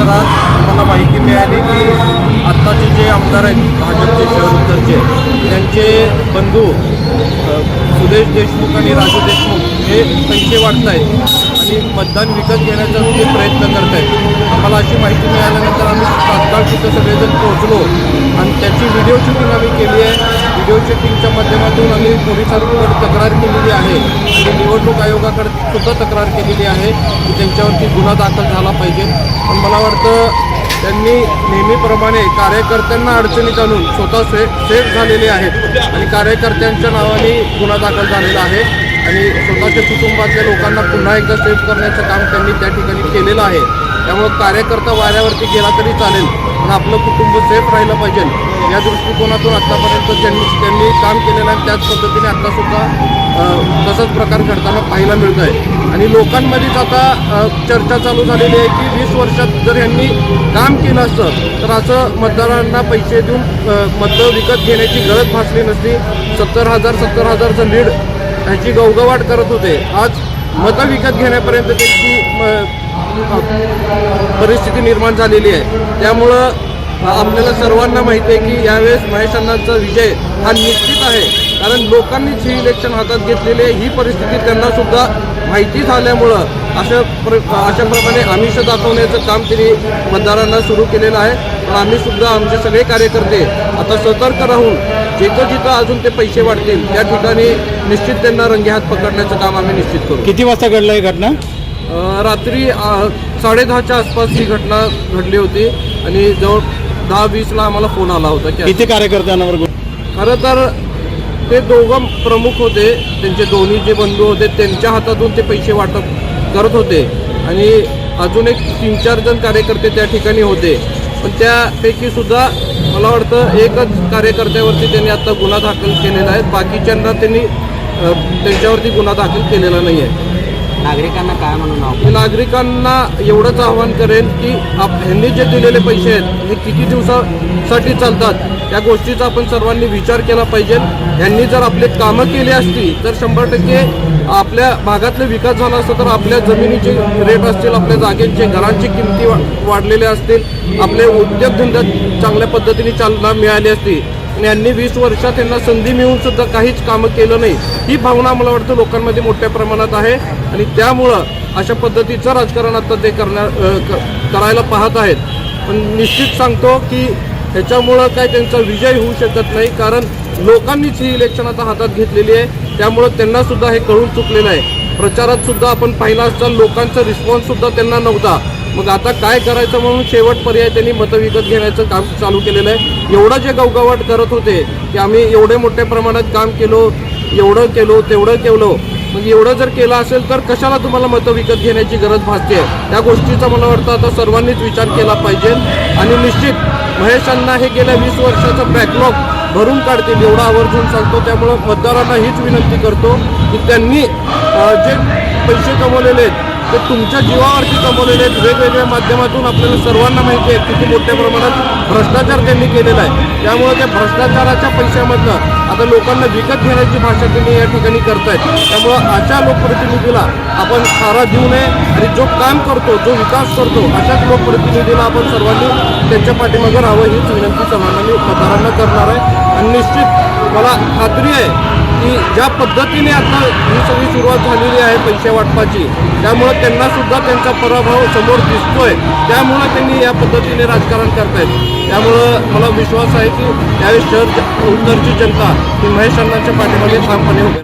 परिसरात मला माहिती मिळाली की आत्ताचे जे आमदार आहेत भाजपचे शहर त्यांचे बंधू सुदेश देशमुख आणि राजू देशमुख हे पैसे वाटत आहेत आणि मतदान विकत घेण्याचा ते प्रयत्न करत आहेत आम्हाला अशी माहिती तिथं सगळेजण पोहोचलो. आणि त्याची व्हिडिओ शूटिंग आम्ही केली आहे व्हिडिओ शूटिंगच्या माध्यमातून आम्ही पोलिसांकडे तक्रार केलेली आहे. आणि निवडणूक आयोगाकडे सुद्धा तक्रार केलेली आहे की त्यांच्यावरती गुन्हा दाखल झाला पाहिजे. पण मला वाटतं त्यांनी नेहमीप्रमाणे कार्यकर्त्यांना अडचणीत आणून स्वतः से सेफ झालेले आहेत. आणि कार्यकर्त्यांच्या नावाने गुन्हा दाखल झालेला आहे. आणि स्वतःच्या कुटुंबातल्या लोकांना पुन्हा एकदा सेफ करण्याचं काम त्यांनी त्या ठिकाणी केलेलं आहे. त्यामुळं कार्यकर्ता वाऱ्यावरती गेला तरी चालेल पण आपलं कुटुंब सेफ राहिलं पाहिजे. या दृष्टिकोनातून आत्तापर्यंत त्यांनी त्यांनी काम केलेलं आहे त्याच पद्धतीने आत्तासुद्धा तसाच प्रकार घडताना पाहायला मिळत आहे आणि लोकांमध्येच आता चर्चा चालू झालेली आहे की वीस वर्षात जर यांनी काम केलं असतं तर असं मतदारांना पैसे देऊन मतं विकत घेण्याची गरज भासली नसती. सत्तर हजार सत्तर हजारचं लीड ह्याची गवगवाट करत होते. आज मतं विकत घेण्यापर्यंत त्यांची परिस्थिती निर्माण झालेली आहे. त्यामुळं आपल्याला सर्वांना माहिती आहे की यावेळेस महेश अण्णांचा विजय हा निश्चित आहे. कारण लोकांनीच ही इलेक्शन हातात घेतलेली आहे ही परिस्थिती त्यांना सुद्धा माहिती झाल्यामुळं अशा प्र अशा प्रमाणे आमिष दाखवण्याचं काम त्यांनी मतदारांना सुरू केलेलं आहे. पण आम्ही सुद्धा आमचे सगळे कार्यकर्ते आता सतर्क राहून जिथं जिथं अजून ते पैसे वाढतील त्या ठिकाणी निश्चित त्यांना रंगेहात पकडण्याचं काम आम्ही निश्चित करू. किती वाजता घडलं ही घटना? रात्री साडेदहाच्या आसपास ही घटना घडली होती आणि जवळ दहा वीसला आम्हाला फोन आला होता की किती कार्यकर्त्यांवर खरं तर ते दोघं प्रमुख होते त्यांचे दोन्ही जे बंधू होते त्यांच्या हातातून ते पैसे वाटप करत होते आणि अजून एक तीन चार जण कार्यकर्ते त्या ठिकाणी होते. पण त्यापैकी सुद्धा मला वाटतं एकच कार्यकर्त्यावरती त्यांनी आता गुन्हा दाखल केलेला आहे. बाकीच्यांना त्यांनी त्यांच्यावरती गुन्हा दाखल केलेला नाही आहे नागरिकांना काय म्हणून आव्हान? नागरिकांना एवढंच आवाहन करेन की आप ह्यांनी जे दिलेले पैसे आहेत हे किती दिवसासाठी चालतात या गोष्टीचा आपण सर्वांनी विचार केला पाहिजे ह्यांनी जर आपले कामं केली असती तर शंभर टक्के आपल्या भागातले विकास झाला असता तर आपल्या जमिनीचे रेट असतील आपल्या जागेचे घरांची किमती वाढलेल्या असतील आपले उद्योगधंद्यात चांगल्या पद्धतीने चालना मिळाली असती आणि यांनी वीस वर्षात त्यांना संधी मिळून सुद्धा काहीच कामं केलं नाही. ही भावना मला वाटतं लोकांमध्ये मोठ्या प्रमाणात आहे. आणि त्यामुळं अशा पद्धतीचं राजकारण आता ते करण्या क- करायला पाहत आहेत. पण निश्चित सांगतो की ह्याच्यामुळं काय त्यांचा विजय होऊ शकत नाही. कारण लोकांनीच ही इलेक्शन आता हातात घेतलेली आहे. त्यामुळं त्यांनासुद्धा हे कळून चुकलेलं आहे. प्रचारात सुद्धा आपण पाहिला असता लोकांचा रिस्पॉन्स सुद्धा त्यांना नव्हता. मग आता काय करायचं म्हणून शेवट पर्याय त्यांनी मतं विकत घेण्याचं काम चालू केलेलं आहे. एवढं जे गवगवाट करत होते की आम्ही एवढे मोठ्या प्रमाणात काम केलो एवढं केलो तेवढं केलो. मग एवढं जर केलं असेल तर कशाला तुम्हाला मतं विकत घेण्याची गरज भासते? त्या गोष्टीचा मला वाटतं आता सर्वांनीच विचार केला पाहिजे. आणि निश्चित महेशांना हे गेल्या वीस वर्षाचं बॅकलॉग भरून काढतील एवढा आवर्जून सांगतो. त्यामुळं मतदारांना हीच विनंती करतो की त्यांनी जे पैसे कमवलेले आहेत ते तुमच्या जीवावरती कमवलेले आहेत. वेगवेगळ्या माध्यमातून आपल्याला सर्वांना माहिती आहे किती मोठ्या प्रमाणात भ्रष्टाचार त्यांनी केलेला आहे. त्यामुळे त्या भ्रष्टाचाराच्या पैशामधनं आता लोकांना विकत घेण्याची भाषा त्यांनी या ठिकाणी करतायत. त्यामुळं अशा लोकप्रतिनिधीला आपण सारा देऊ नये आणि जो काम करतो जो विकास करतो अशाच लोकप्रतिनिधीला आपण सर्वांनी त्यांच्या पाठीमागं राहावं हीच विनंती सर्वांना मी मतदारांना करणार आहे. आणि निश्चित मला खात्री आहे की ज्या पद्धतीने आता ही सगळी सुरुवात झालेली आहे पैसे वाटपाची त्यामुळं त्यांना सुद्धा त्यांचा पराभव समोर दिसतोय. त्यामुळं त्यांनी या पद्धतीने राजकारण करतायत. त्यामुळं मला विश्वास आहे की यावेळी शहर उत्तरची जनता ही महेश अण्णांच्या पाठीमागे ठामपणे होते